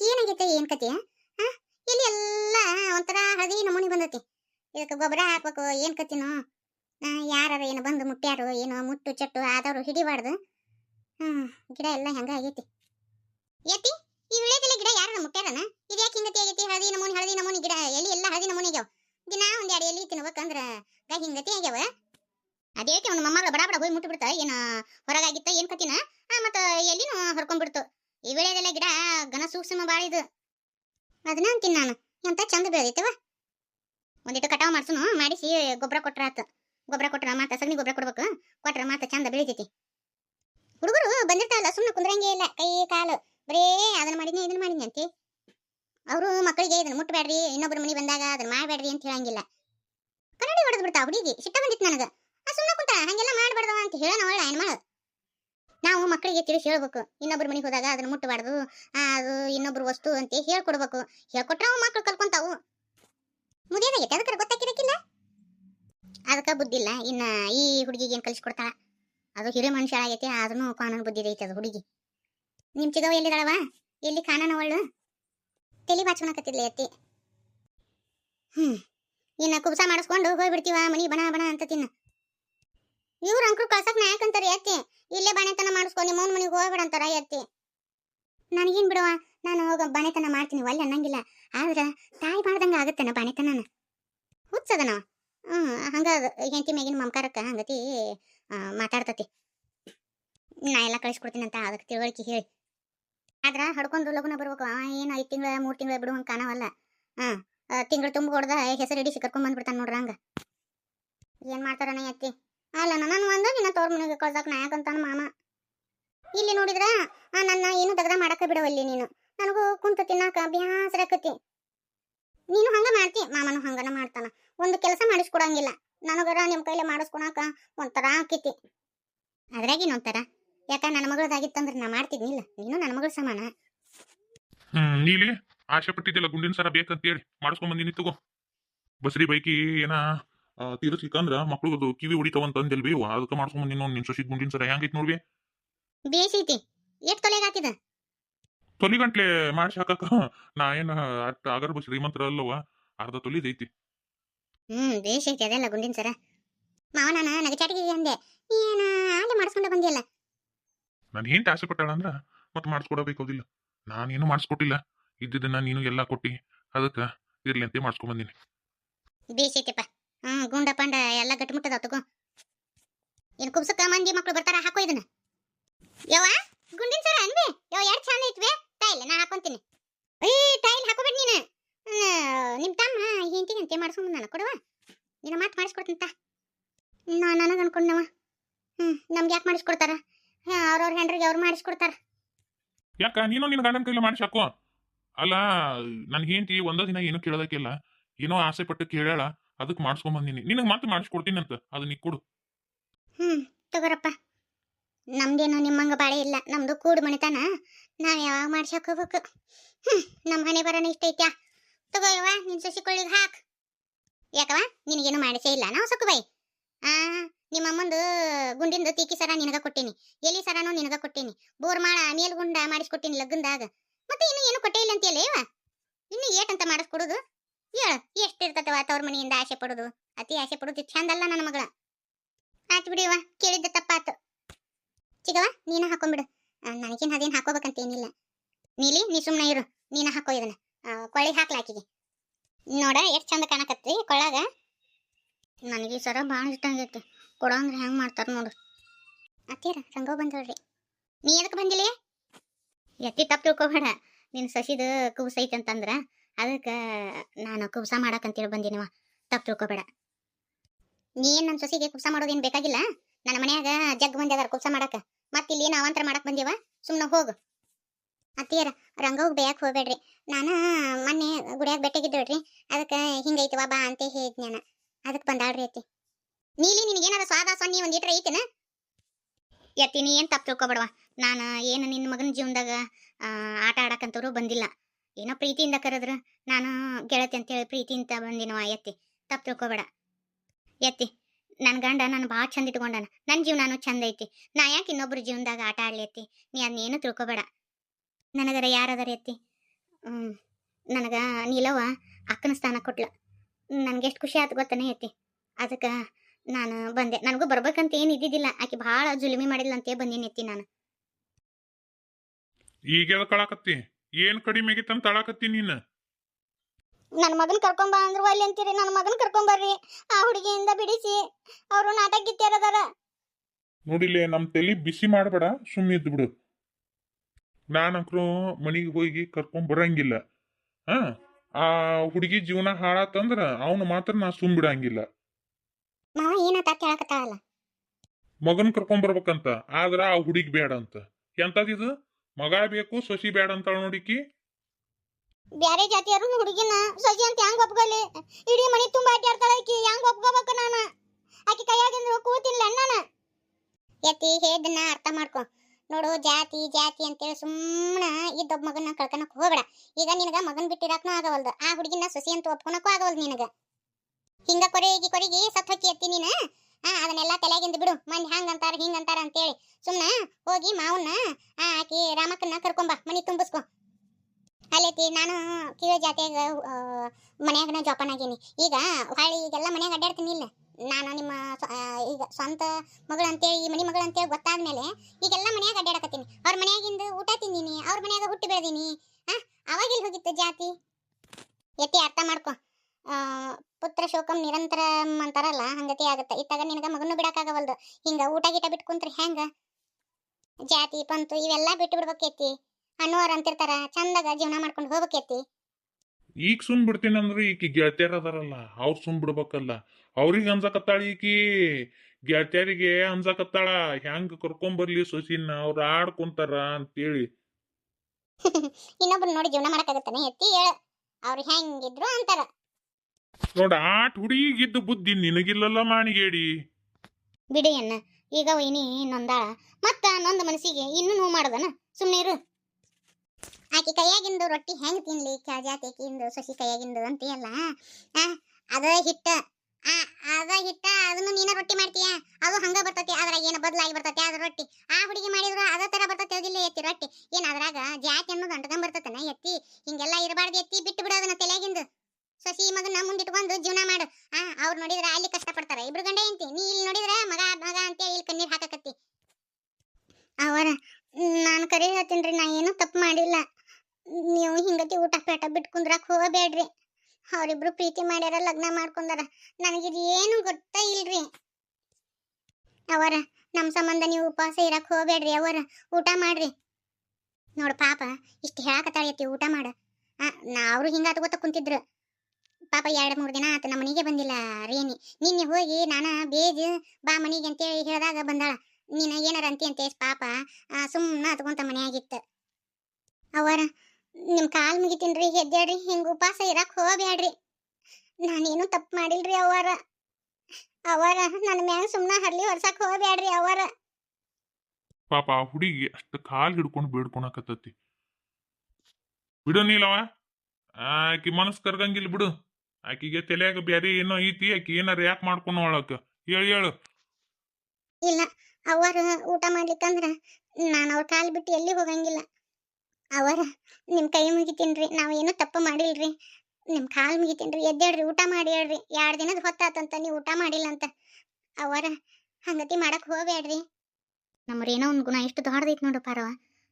ಇದಕ್ಕೆ ಏನಾಗೈತೆ, ಏನ್ ಕತೆ ಹಾ? ಇಲ್ಲಿ ಎಲ್ಲ ಒಂಥರ ಹಳದಿ ನಮೂನಿ ಬಂದೈತಿ. ಇದಕ್ಕೆ ಗೊಬ್ಬರ ಹಾಕ್ಬೇಕು, ಏನ್ ಕತಿನೋ ಯಾರು ಏನು ಬಂದು ಮುಟ್ಟ್ಯಾರು, ಏನೋ ಮುಟ್ಟು, ಚಟ್ಟು ಆದವ್ರು ಹಿಡಿಬಾರ್ದು. ಹ್ಮ್ ಗಿಡ ಎಲ್ಲ ಹೆಂಗ ಆಗೈತಿ? ಎತ್ತಿ ಈ ವಿಳೆದೆಲೆ ಗಿಡ ಯಾರು ಮುಟ್ಟ್ಯಾರನ? ಇದು ಯಾಕೆ ಹಿಂಗತಿ ಆಗೈತಿ? ಹಳದಿ ನಮೂನಿ ಹಳದಿ ನಮೂನಿ ಗಿಡ, ಎಲ್ಲಿ ಎಲ್ಲ ಹಳದಿ ನಮೂನಿ ಆಗ್ಯಾವ? ದಿನ ಒಂದ್ ಎರಡು ಎಲ್ಲಿ ತಿನ್ಬೇಕಂದ್ರ ಗಾಯ ಹಿಂಗತಿ ಆಗ್ಯಾವ? ಅದೇಕೆ ಅವ್ನ ಮೊಮ್ಮಗಳು ಬಡ ಬಡ ಹೋಗಿ ಮುಟ್ಟು ಬಿಡ್ತಾ ಏನ ಹೊರಗಾಗಿತ್ತ, ಏನ್ ಕತಿನ ಆ ಮತ್ತ ಎಲ್ಲಿನೂ ಹೊರ್ಕೊಂಡ್ಬಿಡ್ತು ಈ ವಿಳೆದೆಲೆ ಗಿಡ ಘನ ಸೂಕ್ಷ್ಮ ಬಾಳ ಇದು. ಅದನ್ನ ಅಂತೀನಿ ನಾನು. ಎಂತ ಚಂದ ಬೆಳೆದೈತವ ಒಂದಿಟ್ಟು ಕಟಾವ್ ಮಾಡ್ಸುನು, ಮಾಡಿಸಿ ಗೊಬ್ಬರ ಕೊಟ್ರ ಆತ. ಗೊಬ್ಬರ ಕೊಟ್ರ ಮಾತ ಸಗಣಿ ಗೊಬ್ಬರ ಕೊಡ್ಬೇಕು. ಕೊಟ್ರ ಮಾತ ಚಂದ ಬೆಳಿತೈತಿ. ಹುಡುಗರು ಬಂದಿರ್ತಾವಲ್ಲ ಸುಮ್ಮನೆ ಕುಂದ್ರಂಗೇ ಇಲ್ಲ. ಕೈ, ಕಾಲು, ಬರೇ ಅದನ್ನ ಮಾಡಿದ್ನಿ, ಇದನ್ನ ಮಾಡಿದ್ನಿ ಅಂತಿ. ಅವರು ಮಕ್ಕಳಿಗೆ ಇದನ್ನ ಮುಟ್ಟಬೇಡ್ರಿ ಇನ್ನೊಬ್ರ ಮನೆ ಬಂದಾಗ ಅದನ್ನ ಮಾಡಬೇಡ್ರಿ ಅಂತ ಹೇಳಂಗಿಲ್ಲ. ಕನ್ನಡಿ ಹೊಡೆದ್ ಹುಡುಗಿ. ಸಿಟ್ಟ ಬಂದಿತ್ತು ನನಗೆ. ಸುಮ್ಮನೆ ಕುಂತ ಹಂಗೆಲ್ಲ ಮಾಡಬಾರ್ದವ ಅಂತ ಹೇಳೋಣ ಮಕ್ಕಳಿಗೆ ತಿಳಿಸಿ ಹೇಳ್ಬೇಕು. ಇನ್ನೊಬ್ರ ಮನೆಗೆ ಹೋದಾಗ ಅದನ್ನ ಮುಟ್ಟಬಾರ್ದು ಅದು ಇನ್ನೊಬ್ರ ವಸ್ತು ಅಂತ ಹೇಳ್ಕೊಡ್ಬೇಕು. ಹೇಳ್ಕೊಟ್ರೆ ಅವು ಮಕ್ಕಳು ಕಲ್ಕೊಂತಾವು. ಮುದಿಯದಾಗೈತೆ ಅದಕ್ಕೆ ಗೊತ್ತಾಕಿರಕ್ಕಿಲ್ಲ ಅದಕ್ಕೆ ಬುದ್ಧಿಲ್ಲ ಇನ್ನ ಈ ಹುಡುಗಿಗೆ ಏನು ಕಲಿಸ್ಕೊಡ್ತಾಳ ಅದು ಹಿರಿಯ ಮನುಷ್ಯ ಆಗೈತೆ ಅದನ್ನು ಕಾನೂನು ಬುದ್ಧಿ ಐತೆ ಅದು ಹುಡುಗಿ. ನಿಮ್ಮ ಚಿಗವ ಎಲ್ಲಿದಾಳವ ಎಲ್ಲಿ ಕಾಣನ ಅವಳು? ತಲೆ ಬಾಚ್ಕೊಳಕತ್ತಿದ್ಲೆ ಅತ್ತಿ ಹ್ಮ್. ಇನ್ನ ಕುಬ್ಸ ಮಾಡಿಸ್ಕೊಂಡು ಹೋಗ್ಬಿಡ್ತೀವ ಮನಿ ಬಣ ಬಣ ಅಂತ ತಿನ್ನ. ಇವ್ರ ಅಂಕ್ರು ಕಳ್ಸಕ್ ನಾ ಅಂತಾರೆ, ಎತ್ತಿ. ಇಲ್ಲೇ ಬಣೆತನ ಮಾಡಿಸ್ಕೊ ನಿಮ್ಮ ಅವ್ನ ಮನೆಗೆ ಹೋಗ್ಬೇಡ ಅಂತಾರ, ಎತ್ತಿ. ನನಗೇನ್ ಬಿಡವ, ನಾನು ಹೋಗ ಬಣೆತನ ಮಾಡ್ತೀನಿ, ಒಲ್ಲೆ ಅನ್ನಂಗಿಲ್ಲ. ಆದ್ರ ತಾಯಿ ಮಾಡ್ದಂಗ ಆಗತ್ತೇನ ಬಣೆತನನ? ಹುಚ್ಚದನ ಹ್ಮ್, ಹಂಗ ಹೆಂಡತಿ ಮೇಗಿನ ಮಮಕಾರಕ್ಕ ಹಂಗತಿ ಮಾತಾಡ್ತತಿ. ನಾ ಎಲ್ಲ ಕಳಿಸ್ಕೊಡ್ತೀನಿ ಅಂತ ಅದಕ್ಕೆ ತಿಳುವಳಿಕೆ ಹೇಳಿ. ಆದ್ರ ಹಡ್ಕೊಂಡು ಲಗುನ ಬರ್ಬೇಕು ಏನು ಐದು ತಿಂಗಳ, ಮೂರು ತಿಂಗಳ ಬಿಡು ಹಂಗೆ ಕಾಣವಲ್ಲ. ಹಾ ತಿಂಗಳು ತುಂಬ ಹೊಡೆದ ಹೆಸರು ಹಿಡಿಸಿ ಕರ್ಕೊಂಡ್ ಬಂದ್ಬಿಡ್ತಾನೆ ನೋಡ್ರಿ ಹಂಗ. ಏನ್ ಮಾಡ್ತಾರನ ಎತ್ತಿ? ಅಲ್ಲ ನಾನು ಒಂದು ನಿನ್ನ ತೋರ್ ಮನೆಗೆ ಕಳ್ಸಕ್ ನಾ ಅಂತಾನ ಮಾಮ. ಇಲ್ಲಿ ನೋಡಿದ್ರ ನನ್ನ ಏನು ದಗದ ಮಾಡಕ ಬಿಡವಲ್ಲಿ ನೀನು. ನನಗೂ ಕುಂತ ತಿನ್ನಾಕ ಬ್ಯಾಸರಕತಿ ನೀನು ಹಂಗ ಮಾಡ್ತಿ, ಮಾಮನು ಹಂಗನ ಮಾಡ್ತಾನ. ಒಂದು ಕೆಲಸ ಮಾಡಿಸ್ಕೊಡಂಗಿಲ್ಲ. ನನಗರ ನಿಮ್ ಕೈಲಿ ಮಾಡಿಸ್ಕೊಳಕ ಒಂಥರ ಆಕಿತಿ. ಅದ್ರಾಗ ಇನ್ನೊಂಥರ. ಯಾಕ, ನನ್ನ ಮಗಳದಾಗಿತ್ತಂದ್ರೆ ನಾ ಮಾಡ್ತಿದ್ನಿಲ್ಲ. ನೀನು ನನ್ನ ಮಗಳ ಸಮಾನ. ಹ್ಮ್, ನೀಲಿ, ಆಶೆ ಪಟ್ಟಿದ್ದೆಲ್ಲ ಗುಂಡಿನ ಸರ ಬೇಕಂತೇಳಿ. ಮಾಡಿಸ್ಕೊಂಡ್ ಬಂದಿನಿ, ತಗೋ. ಬಸ್ರಿ, ಬೈಕಿ, ಏನ? ತೀರಿಸ್ಲಿಕ್ಕಂದ್ರ ಮಕ್ಳು ಕಿವಿ ಹೊಡಿತಾವಂತ ಅಂದಿಲ್ವಿ ಅದಕ್ಕೆ ಮಾಡ್ಸ್ಕೊಂಡ್ ನಿನ್ನ ನಿನ್ ಸಸಿ ಗುಂಡಿನ ಸರ ಹೆಂಗೈತಿ ನೋಡ್ವಿ ಬೇಸೈತಿ. ಎಷ್ಟ್ ತೊಲೆಗಾತಿದ ತೊಲಿ ಗಂಟ್ಲೆ ಮಾಡ್ಸಿ ಹಾಕಕ ನಾ ಏನ ಅಟ್ ಆಗರ್ಭ ಶ್ರೀಮಂತರ ಅಲ್ಲವ ಅರ್ಧ ತೊಲಿದೈತಿ ಹ್ಮ್ ಬೇಸೈತಿ ಅದೆಲ್ಲ ಗುಂಡಿನ ಸರ. ಮಾವ ನಾನು ನಗಚಾಟಿಗೆ ಅಂದೆ. ಏನ ಆಲೆ ಮಾಡಿಸ್ಕೊಂಡ ಬಂದಿಯಲ್ಲ. ನಾನು ಏನ್ ಆಸೆ ಪಟ್ಟಾಳ ಅಂದ್ರ ಮತ್ ಮಾಡಿಸ್ಕೊಡಬೇಕೋದಿಲ್ಲ ನಾನೇನು ಮಾಡಿಸ್ಕೊಟ್ಟಿಲ್ಲ. ಇದ್ದಿದ್ದನ್ನ ನೀನು ಎಲ್ಲಾ ಕೊಟ್ಟಿ. ಅದಕ್ಕ ಇರ್ಲಿ ಅಂತ ಮಾಡಿಸ್ಕೊಂಡ್ ಬಂದಿನಿ. ಬೇಸೈತಿಪ್ಪ. ಹ್ಮ್ ಗುಂಡ ಪಂಡ, ಎಲ್ಲ ಗಟ್ಟಿಮುಟ್ಟದ ತಗೋ. ಏನು ಕುಬ್ಸಕ್ಕ ಮಂದಿ ಮಕ್ಳು ಬರ್ತಾರ, ಹಾಕೋ ಇದನ್ನ. ಯವ್ವ, ಗುಂಡಿನ ಸರ ಅನ್ವಿ ಯವ್ವ, ಎರಡು ಚಂದ ಐತ್ವೆ? ಟೈಲ್, ನಾ ಹಾಕೊಂತೀನಿ. ಏ, ಟೈಲ್ ಹಾಕೋಬೇಡ ನೀನು. ನಿಮ್ಮ ನಿಮ್ ತಮ್ಮ ಹಿಂತಿಗೆ ಅಂತೆ ಮಾಡ್ಸ್ಕೊಂಡ್ ನಾನು ಕೊಡುವ. ನಿನ್ನ ಮಾತು ಮಾಡಿಸ್ಕೊಡ್ತಂತ ನಾ, ನನಗೆ ಅನ್ಕೊಂಡವ ಹ್ಮ್, ನಮ್ಗೆ ಯಾಕೆ ಮಾಡಿಸ್ಕೊಡ್ತಾರ? ಅವ್ರವ್ರ ಹೆಂಡ್ರಿಗೆ ಅವ್ರು ಮಾಡಿಸ್ಕೊಡ್ತಾರ. ಯಾಕ, ನೀನು ನಿನ್ನ ಗಂಡನ ಕೈಲಿ ಮಾಡಿಸಿ ಹಾಕೋ ಅಲ್ಲ, ನನ್ ಹೆಂಡತಿ ಒಂದೋ ದಿನ ಏನು ಕೇಳೋದಕ್ಕಿಲ್ಲ. ಏನೋ ಆಸೆ ಪಟ್ಟು ಕೇಳ್ಯಾಳ. ಅದಕ್ಕೆ ಮಾಡಿಸ್ಕೊಂಡ್ ಬಂದಿನಿ ನಿನಗೆ ಮತ್ತೆ ಅಂತ. ಅದು ನೀ ಕೊಡು. ಹ್ಮ್, ತಗೋರಪ್ಪ. ನಮ್ದೇನು ನಿಮ್ಮಂಗ ಬಾಳೆ ಇಲ್ಲ. ನಮ್ದು ಕೂಡು ಮಣಿತನ. ನಾವ್ ಯಾವಾಗ ಮಾಡ್ಸಕ್ ಹೋಗ್ಬೇಕು? ಹ್ಮ್ ನಮ್ಮ ಮನೆ ಬರೋಣ ಇಷ್ಟ ಐತ್ಯಾ? ತಗೋ ಯವ್ವ, ನಿನ್ ಸಸಿ ಕೊಳ್ಳಿಗೆ ಹಾಕ್. ಯಾಕವ ನಿನಗೇನು ಮಾಡಿಸೇ ಇಲ್ಲ. ನಾವು ಸೊಕ್ಕು ಬೈ ಆ, ನಿಮ್ಮಮ್ಮಂದು ಗುಂಡಿಂದು ತೀಕಿ ಸರ ನಿನಗ ಕೊಟ್ಟೀನಿ. ಎಲಿ ಸರನು ನಿನಗ ಕೊಟ್ಟೀನಿ. ಬೋರ್ಮಾಳ ಮೇಲ್ಗುಂಡ ಮಾಡಿಸ್ಕೊಟ್ಟೀನಿ ಲಗ್ನದಾಗ. ಮತ್ತೆ ಇನ್ನು ಏನು ಕೊಟ್ಟೇ ಇಲ್ಲ ಅಂತೀಯಲ್ಲ ಇನ್ನು ಏಟಂತ ಮಾಡಿಸ್ಕೊಡುದು? ಹೇಳ ಎಷ್ಟಿರ್ತತವ ತವ್ರ ಮನೆಯಿಂದ ಆಸೆ ಪಡುದು? ಅತಿ ಆಸೆ ಪಡುದು ಚಂದಲ್ಲ ನನ್ನ ಮಗಳ. ಆಯ್ತು ಬಿಡಿವ ಕೇಳಿದ್ದ ತಪ್ಪಾತು. ಚಿಗವ ನೀನ ಹಾಕೊಂಡ್ಬಿಡು. ಆ, ಅದೇನು ಅದೇನ್ ಹಾಕೋಬೇಕಂತ ಏನಿಲ್ಲ ನೀಲಿ ನೀ ಸುಮ್ಮನೆ ಇರು. ನೀನ ಹಾಕೋ ಇದನ್ನ. ಕೊಳ್ಳಿ ಹಾಕ್ಲಾಕಿಗೆ ನೋಡ ಎಷ್ಟ್ ಚಂದ ಕಾಣಕತ್ತಿ ಕೊಳ್ಳಾಗ ನನಗೆ ಸರ ಭಾಳ ಇಷ್ಟ ಆಗೈತಿ. ಕೊಡೋ ಅಂದ್ರೆ ಹೆಂಗ್ ಮಾಡ್ತಾರ ನೋಡು. ಅತ್ತೀರ ರಂಗೋ ಬಂದ್ರಿ ನೀ ಎದಕ್ಕೆ ಬಂದಿಲ್ಲ ಎತ್ತಿ ತಪ್ಪು ತಿಳ್ಕೊಬೇಡ. ನಿನ್ ಸಸಿದ ಅಂತಂದ್ರ ಅದಕ್ಕೆ ನಾನು ಕುಬ್ಸ ಮಾಡಕ್ಕಂತೇಳಿ ಬಂದಿನವ. ತಪ್ಪು ತಿಳ್ಕೊಬೇಡ. ನೀ ಏನ್ ನನ್ನ ಸೊಸಿಗೆ ಕುಬ್ಸ ಮಾಡೋದೇನ್ ಬೇಕಾಗಿಲ್ಲ? ನನ್ನ ಮನ್ಯಾಗ ಜಗ್ ಮಂದಿ ಅದಾರ ಕುಬ್ಸ ಮಾಡಕ. ಮತ್ತೆ ಇಲ್ಲಿ ನಾವಂತರ ಮಾಡಕ್ ಬಂದೀವ. ಸುಮ್ಮನೆ ಹೋಗು. ಅತ್ತಿಯರ, ರಂಗೋಗ್ ಬೇಯಕ್ಕೆ ಹೋಗ್ಬೇಡ್ರಿ. ನಾನು ಮೊನ್ನೆ ಗುಡಿಯಾಗ ಬೆಟ್ಟಗಿದ್ದೋಳ್ರಿ ಅದಕ್ಕೆ ಹಿಂಗೈತವ ಬಾ ಅಂತ ಹೇಳಿದ್ನ ಅದಕ್ಕೆ ಬಂದಾಳ್ರಿ ಅತ್ತಿ. ನೀಲಿ ನಿನಗೇನಾರ ಸ್ವಾದ ಸೊನ್ನಿ ಒಂದು ಇಟ್ರೆ ಐತಿನ? ಯತ್ತಿ, ನೀ ಏನು ತಪ್ಪು ತಿಳ್ಕೊಬೇಡವ. ನಾನು ಏನು ನಿನ್ನ ಮಗನ ಜೀವನದಾಗ ಆಟ ಆಡಕ್ಕಂತವ್ರು ಬಂದಿಲ್ಲ. ಏನೋ ಪ್ರೀತಿಯಿಂದ ಕರೆದ್ರ. ನಾನು ಗೆಳತಿ ಅಂತೇಳಿ ಪ್ರೀತಿಯಿಂದ ಬಂದಿನವ ಎತ್ತಿ ತಪ್ಪು ತಿಳ್ಕೊಬೇಡ. ಎತ್ತಿ ನನ್ನ ಗಂಡ ನಾನು ಭಾಳ ಚಂದ ಇಟ್ಕೊಂಡಾನ. ನನ್ನ ಜೀವನಾನು ಚಂದ ಐತಿ. ನಾ ಯಾಕೆ ಇನ್ನೊಬ್ರ ಜೀವನದಾಗ ಆಟ ಆಡ್ಲಿ ಎತ್ತಿ ನೀ ಅದನ್ನೇನು ತಿಳ್ಕೊಬೇಡ. ನನಗರ ಯಾರದಾರ ಎತ್ತಿ ನನಗೆ ನೀಲವ ಅಕ್ಕನ ಸ್ಥಾನ ಕೊಟ್ಲ. ನನಗೆ ಎಷ್ಟು ಖುಷಿ ಆಯ್ತು ಗೊತ್ತನೇ ಐತಿ ಅದಕ್ಕೆ ನಾನು ಬಂದೆ. ನನಗೂ ಬರ್ಬೇಕಂತ ಏನು ಇದ್ದಿದ್ದಿಲ್ಲ. ಆಕೆ ಭಾಳ ಜುಲುಮಿ ಮಾಡಿಲ್ಲ ಅಂತೇ ಬಂದೇನೈತಿ ನಾನು. ಈಗ ಕಳಾಕತ್ತಿ ಏನ್ ಕಡಿಮೆ ಆಗಿತ್ತಂತ ತಳಾಕತ್ತಿ ನೀನ್? ನನ್ನ ಮಗನ ಬಾ ಅಂದ್ರು ಅಲ್ಲಿ ಅಂತೀರಿ ನನ್ನ ಮಗನ ಕರ್ಕೊಂಬರ್ರಿ ಆ ಹುಡುಗಿಯಿಂದ ಬಿಡಿಸಿ ಅವರು ನಾಟಕ ಗಿತ್ಯಾರದಾರ ನೋಡಿಲ್ಲೇ ನಮ್ ತಲಿ ಬಿಸಿ ಮಾಡಬೇಡ ಸುಮ್ಮನೆ ಇದ್ದು ಬಿಡು. ನಾನಂಕ್ರು ಮನೆಗೆ ಹೋಗಿ ಕರ್ಕೊಂಡ್ ಬರಂಗಿಲ್ಲ. ಹಾ ಆ ಹುಡುಗಿ ಜೀವನ ಹಾಳಾತಂದ್ರ ಅವನು ಮಾತ್ರ ನಾ ಸುಮ್ ಬಿಡಂಗಿಲ್ಲ. ಮಾವ ಕೇಳಕತ್ತಾಳಲ್ಲ? ಮಗನ್ ಕರ್ಕೊಂಡ್ ಬರ್ಬೇಕಂತ ಆದ್ರ ಆ ಹುಡುಗಿ ಬೇಡ ಅಂತ. ಎಂತದಿದು ಮಗ ಬೇಕು, ಸೊಸಿ ಬೇಡ ಅಂತ ನೋಡಿಕಿ ಬ್ಯಾರೆ ಜಾತಿಯರು ಹುಡುಗಿನ? ಸೊಸಿ ಅಂತ ಹೆಂಗ್ ಒಪ್ಗಲಿ ಇಡೀ ಮನಿ ತುಂಬಾ ಅಡ್ಡಾಡ್ತಾಳ ಆಕಿ, ಹೆಂಗ್ ಒಪ್ಕೋಬೇಕು ನಾನ? ಆಕಿ ಕೈಯಾಗಿಂದ ಕೂತಿಲ್ಲ ಅಣ್ಣನ. ಯತಿ ಹೇದನ್ನ ಅರ್ಥ ಮಾಡ್ಕೊ. ನೋಡು, ಜಾತಿ ಜಾತಿ ಅಂತೇಳಿ ಸುಮ್ಮನ ಇದ್ದೊಬ್ಬ ಮಗನ ಕಳ್ಕೊಳಕ್ ಹೋಗಬೇಡ. ಈಗ ನಿನಗ ಮಗನ್ ಬಿಟ್ಟಿರಾಕ್ನು ಆಗವಲ್ದು. ಆ ಹುಡುಗಿನ ಸೊಸಿ ಅಂತ ಒಪ್ಕೊಳಕ್ಕೂ ಆಗವಲ್ದು ನಿನಗ. ಹಿಂಗ ಕೊರೆಗಿ ಕೊರೆಗಿ ಸತ್ ಹಕ್ಕಿ ಎತ್ತಿ ನೀನ. ಅದನ್ನೆಲ್ಲ ತಲೆಗಿಂದ ಬಿಡು. ಮಂದಿ ಹಂಗ ಅಂತಾರ ಹಿಂಗ ಅಂತಾರ ಅಂತೇಳಿ. ಸುಮ್ನ ಹೋಗಿ ಮಾವನ್ನ ಆಕಿ ರಾಮಕ್ಕನ್ನ ಕರ್ಕೊಂಬ. ಮನಿ ತುಂಬಿಸ್ಕೊ. ಅಲ್ಲೈತಿ, ನಾನು ಕಿವ ಜಾತಿಯಾಗ ಮನ್ಯಾಗನ ಜೋಪಾನ ಆಗೀನಿ. ಈಗ ಹೊಳ್ಳಿ ಈಗೆಲ್ಲ ಮನ್ಯಾಗ ಅಡ್ಡಾಡ್ತೀನಿ ಇಲ್ಲ. ನಾನು ನಿಮ್ಮ ಈಗ ಸ್ವಂತ ಮಗಳು ಅಂತೇಳಿ, ಈ ಮನಿ ಮಗಳು ಅಂತೇಳಿ ಗೊತ್ತಾದ್ಮೇಲೆ ಈಗೆಲ್ಲ ಮನ್ಯಾಗ ಅಡ್ಡಾಡಕತ್ತೀನಿ ಅವ್ರ ಮನ್ಯಾಗಿಂದ ಊಟ ತಿಂದೀನಿ, ಅವ್ರ ಮನ್ಯಾಗ ಹುಟ್ಟಿ ಬೆಳೆದೀನಿ. ಆ ಅವಾಗ ಇಲ್ಲಿ ಹೋಗಿತ್ತು ಜಾತಿ? ಎತ್ತಿ ಅರ್ಥ ಮಾಡ್ಕೊ. ಪುತ್ರ ಶೋಕಂ ನಿರಂತರ ಅಂತಾರಲ್ಲ ಹಂಗತಿ ಆಗುತ್ತೆ. ಇತ್ತಾಗ ನಿನಗ ಮಗನೂ ಬಿಡಕ್ಕಾಗವಲ್ದು. ಹಿಂಗ ಊಟ ಗೀಟ ಬಿಟ್ಟು ಕುಂತ್ರಿ ಹೆಂಗ? ಜಾತಿ ಪಂತು ಇವೆಲ್ಲ ಬಿಟ್ಟು ಬಿಡ್ಬೇಕೈತಿ ಅನ್ನೋರ್ ಅಂತಿರ್ತಾರ ಚಂದಾಗ ಜೀವನ ಮಾಡ್ಕೊಂಡು ಹೋಗ್ಬೇಕೈತಿ. ಈಗ ಸುಮ್ ಬಿಡ್ತೀನಿ ಅಂದ್ರೆ ಈಕಿ ಗೆಳತಿಯರ್ ಅದಾರಲ್ಲ ಅವ್ರು ಸುಮ್ ಬಿಡ್ಬೇಕಲ್ಲ. ಅವ್ರಿಗೆ ಅನ್ಸಕತ್ತಾಳ ಈಕಿ? ಗೆಳತಿಯರಿಗೆ ಅನ್ಸಕತ್ತಾಳ ಹೆಂಗ್ ಕರ್ಕೊಂಬರ್ಲಿ ಸೊಸಿನ? ಅವ್ರು ಆಡ್ಕೊಂತಾರ ಅಂತೇಳಿ. ಇನ್ನೊಬ್ರು ನೋಡಿ ಜೀವನ ಮಾಡಕ್ಕಾಗತ್ತಾನೆ? ಎತ್ತಿ ಹೇಳ. ಅವ್ರು ಹೆಂಗಿದ್ರು ಅಂತಾರ. ನೋಡ ಆಟ್ ಹುಡುಗಿಗಿದ್ದು ಬುದ್ಧಿ ನಿನಗಿಲ್ಲಲ್ಲ ಮಾಣಿಗೇಡಿ. ಬಿಡಿಯನ್ನ ಈಗ ವೈನಿ ನೊಂದಾಳ, ಮತ್ತ ನೊಂದ ಮನಸ್ಸಿಗೆ ಇನ್ನು ನೋವು ಮಾಡದನ? ಸುಮ್ಮನೆ ಇರು. ಆಕಿ ಕೈಯಾಗಿಂದು ರೊಟ್ಟಿ ಹೆಂಗ್ ತಿನ್ಲಿ ಜಾತಿಕಿಂದು ಸಸಿ ಕೈಯಾಗಿಂದು ಅಂತೀಯಲ್ಲ? ಅದ ಹಿಟ್ಟ ಅದ ಹಿಟ್ಟ, ಅದನ್ನು ನೀನ ರೊಟ್ಟಿ ಮಾಡ್ತೀಯ? ಅದು ಹಂಗ ಬರ್ತತಿ, ಅದ್ರಾಗ ಏನ ಬದಲಾಗಿ ಬರ್ತತಿ, ಅದ ರೊಟ್ಟಿ. ಆ ಹುಡುಗಿ ಮಾಡಿದ್ರು ಅದ ತರ ಬರ್ತತಿ, ಅದಿಲ್ಲ ಎತ್ತಿ ರೊಟ್ಟಿ. ಏನ್ ಅದ್ರಾಗ ಜಾತಿ ಅನ್ನೋದು ಅಂಟ್ಕೊಂಡ್ ಬರ್ತತನ ಎತ್ತಿ? ಹಿಂಗೆಲ್ಲ ಇರಬಾರ್ದು ಎತ್ತಿ, ಬಿಟ್ಟು ಬಿಡೋದನ್ನ ತಲೆಯಾಗಿಂದು. ಸೊಸಿ ಮಗನ ಮುಂದಿಟ್ಕೊಂಡು ಜೀವನ ಮಾಡು. ಆ ಅವ್ರು ನೋಡಿದ್ರೆ ಅಲ್ಲಿ ಕಷ್ಟ ಪಡ್ತಾರೆ ಇಬ್ರು ಗಂಡ ಹೆಂಡತಿ ನೀ ಇಲ್ಲಿ ನೋಡಿದ್ರೆ ಮಗ ಮಗ ಅಂತ ಇಲ್ಲಿ ಕಣ್ಣೀರ್ ಹಾಕಕತ್ತಿ. ಅವರ ನಾನು ಕರೆ ಹೇಳ್ತೀನ್ರಿ ನಾ ಏನೂ ತಪ್ಪು ಮಾಡಿಲ್ಲ. ನೀವು ಹಿಂಗತಿ ಊಟ ಪೇಟ ಬಿಟ್ಟು ಹೋಗಬೇಡ್ರಿ. ಅವರಿಬ್ರು ಪ್ರೀತಿ ಮಾಡ್ಯಾರ ಲಗ್ನ ಮಾಡ್ಕೊಂಡಾರ. ನನಗಿದು ಏನು ಗೊತ್ತಾ ಇಲ್ರಿ. ಅವರ ನಮ್ಮ ಸಂಬಂಧ ನೀವು ಉಪವಾಸ ಇರಕ್ ಹೋಗಬೇಡ್ರಿ ಅವರ ಊಟ ಮಾಡ್ರಿ. ನೋಡು ಪಾಪ ಇಷ್ಟು ಹೇಳಕತ್ತಾಳೆ ಊಟ ಮಾಡ. ಆ, ನಾ ಅವರು ಗೊತ್ತ ಕುಂತಿದ್ರು. ಪಾಪ ಎರಡು ಮೂರು ದಿನ ಆತ, ನಮ್ಮ ಮನೆಗೆ ಬಂದಿಲ್ಲ ರೇಣಿ. ನಿನ್ನೆ ಹೋಗಿ ನಾನು ಬೇಜ್ ಬಾ ಮನೆಗೆ ಅಂತೇಳಿ ಹೇಳಿದಾಗ ಬಂದಾಳ. ನೀನು ಏನಾರ ಅಂತಿ ಅಂತ ಪಾಪ ಸುಮ್ಮನೆ ಹತ್ಕೊಂತ ಮನೆಯಾಗಿತ್ತು. ಅವರ ನಿಮ್ ಕಾಲ್ ಮುಗಿತೀನ್ರಿ ಹೆದ್ದಾಡ್ರಿ ಹಿಂಗ ಉಪವಾಸ ಇರಕ್ಕೆ ಹೋಗ್ಬ್ಯಾಡ್ರಿ. ನಾನೇನು ತಪ್ಪು ಮಾಡಿಲ್ರಿ ಅವರ ಅವರ ನನ್ನ ಮ್ಯಾಗ ಸುಮ್ಮನೆ ಹರ್ಲಿ ಹೊರ್ಸಕ್ಕೆ ಹೋಗ್ಬ್ಯಾಡ್ರಿ ಅವರ ಪಾಪ ಆ ಹುಡುಗಿ ಅಷ್ಟು ಕಾಲು ಹಿಡ್ಕೊಂಡು ಬೇಡ್ಕೊಳಕತ್ತತಿ ಬಿಡು ನೀಲವ ಆಕಿ ಮನಸ್ ಕರ್ಗಂಗಿಲ್ಲ ಬಿಡು. ಆಕಿಗೆ ತಲೆಯಾಗ ಬ್ಯಾರೆ ಏನೋ ಐತಿ, ಆಕಿ ಏನಾರ ಯಾಕೆ ಮಾಡ್ಕೊಂಡು ಒಳಕ ಹೇಳು ಹೇಳು. ಇಲ್ಲ ಅವರ ಊಟ ಮಾಡ್ಲಿಕ್ಕಂದ್ರ ನಾನು ಅವ್ರ ಕಾಲ್ ಬಿಟ್ಟು ಎಲ್ಲಿ ಹೋಗಂಗಿಲ್ಲ. ಅವರ ನಿಮ್ ಕೈ ಮುಗಿತೀನ್ರಿ ಏನೋ ತಪ್ಪು ಮಾಡಿಲ್ರಿ. ನಿಮ್ ಕಾಲ್ ಮುಗಿತೀನ್ರಿ, ಎದ್ದೇಳ್ರಿ, ಊಟ ಮಾಡಿ ಹೇಳ್ರಿ. ಎರಡ್ ದಿನದ ಹೊತ್ತಾತಂತ ನೀವು ಊಟ ಮಾಡಿಲ್ಲ ಅಂತ. ಅವರ ಹಂಗತಿ ಮಾಡಕ್ ಹೋಗ್ಬೇಡ್ರಿ ನಮ್ಮರ ಏನೋ ಒಂದ್ ಗುಣ ಎಷ್ಟು ದೊಡ್ಡದೈತಿ ನೋಡು ಪಾರವ.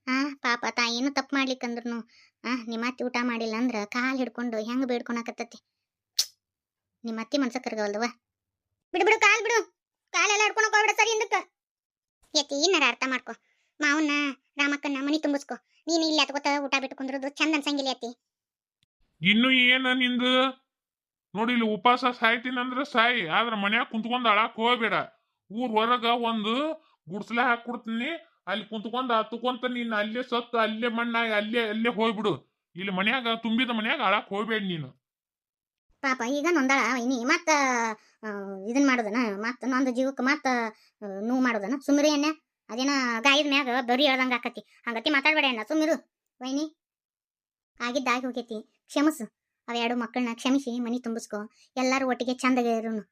ಆ, ಪಾಪ ತಾ ಏನು ತಪ್ಪು ಮಾಡ್ಲಿಕ್ಕಂದ್ರೂ ಆ ನಿಮ್ಮ ಅತ್ತಿ ಊಟ ಮಾಡಿಲ್ಲ ಅಂದ್ರ ಕಾಲ್ ಹಿಡ್ಕೊಂಡು ಹೆಂಗ್ ಬೇಡ್ಕೊಳಕತ್ತತಿ ನಿಮ್ಮ ಅತ್ತಿ ಮನ್ಸ ಕರ್ಗವಲ್ದವ ಬಿಡು ಬಿಡು, ಕಾಲ್ ಬಿಡು. ಕಾಲೆಲ್ಲ ಹಿಡ್ಕೊಂಡು ಹೋಗ್ಬಿಡ, ಸರಿ ಹಿಂದಕ್ಕ. ಯತಿ ಏನಾರ ಅರ್ಥ ಮಾಡ್ಕೊ. ಮಾವನ್ನ, ರಾಮಕ್ಕನ್ನ ಮನಿ ತುಂಬಿಸ್ಕೊ. ನೀನು ಇಲ್ಲಿ ಅತ್ಕೋತ ಊಟ ಬಿಟ್ಟು ಚಂದ ಅನ್ಸಂಗಿಲ್ಲ ಯತಿ. ಇನ್ನು ಏನ ನಿಂದು? ನೋಡಿ, ಇಲ್ಲಿ ಉಪವಾಸ ಸಾಯ್ತೀನಿ ಅಂದ್ರೆ ಸಾಯಿ. ಆದ್ರ ಮನ್ಯಾಗ ಕುಂತ್ಕೊಂಡ್ ಅಳಾಕ್ ಹೋಗ್ಬೇಡ. ಊರ್ ಹೊರಗ ಒಂದು ಗುಡ್ಸ್ಲ ಹಾಕೊಡ್ತೀನಿ ಅಲ್ಲಿ ಕುಂತ್ಕೊಂಡ್ ಹತ್ಕೊಂತ ನೀನ್ ಅಲ್ಲೇ ಸತ್ತು, ಅಲ್ಲೇ ಮಣ್ಣಾಗಿ, ಅಲ್ಲೇ ಅಲ್ಲೇ ಹೋಗ್ಬಿಡು. ಇಲ್ಲಿ ಮನ್ಯಾಗ ತುಂಬಿದ ಮನ್ಯಾಗ ಅಳಾಕ್ ಹೋಗ್ಬೇಡ ನೀನು. ಪಾಪ ಈಗ ನೊಂದಾಳ ಇನ್ನಿ ಮತ್ತ ಇದನ್ನ ಇದನ್ ಮಾಡೋದನ, ಮತ್ತ ನೊಂದ ಜೀವಕ್ಕೆ ಮತ್ತ ನೋವು ಮಾಡೋದನ. ಸುಮ್ರಿ ಎಣ್ಣೆ, ಅದೇನ ಗಾಯದ ಮ್ಯಾಗ ಬರಿ ಹೇಳ್ದಂಗ ಆಕತಿ. ಹಂಗತಿ ಮಾತಾಡ್ಬೇಡ ಅಣ್ಣ ಸುಮ್ಮಿರು ವೈನಿ ಆಗಿದ್ದಾಗಿ ಹೋಗೈತಿ. ಕ್ಷಮಸು. ಅವೆರಡು ಮಕ್ಕಳನ್ನ ಕ್ಷಮಿಸಿ ಮನಿ ತುಂಬಿಸ್ಕೊ. ಎಲ್ಲರೂ ಒಟ್ಟಿಗೆ ಚಂದಗೆ ಇರೋನು